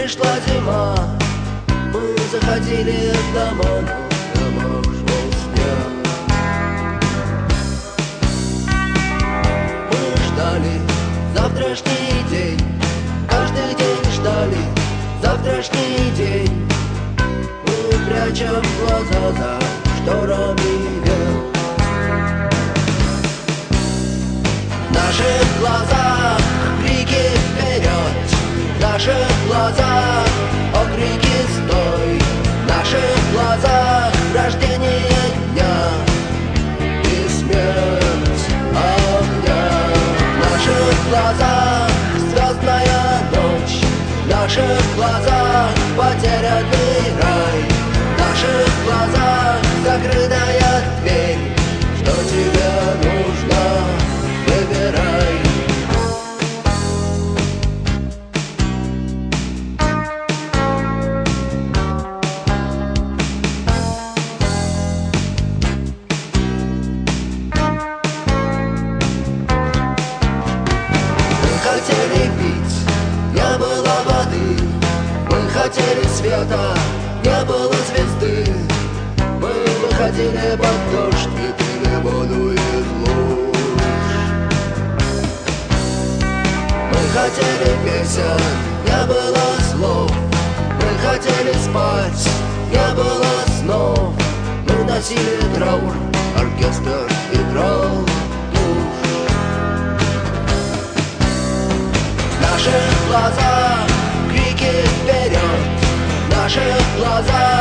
пришла зима Мы заходили в дома, домах Мы ждали завтрашний день Каждый день ждали завтрашний день. Мы прячем глаза за шторами век. В наших глазах крики вперед. В наших глазах наших глазах потерянный рай. В наших глазах закрытая света, не было звезды. Мы выходили под дождь и воду из луж Мы хотели песен, не было слов. Мы хотели спать, не было снов. Мы носили траур, оркестр играл тушь В наших В наших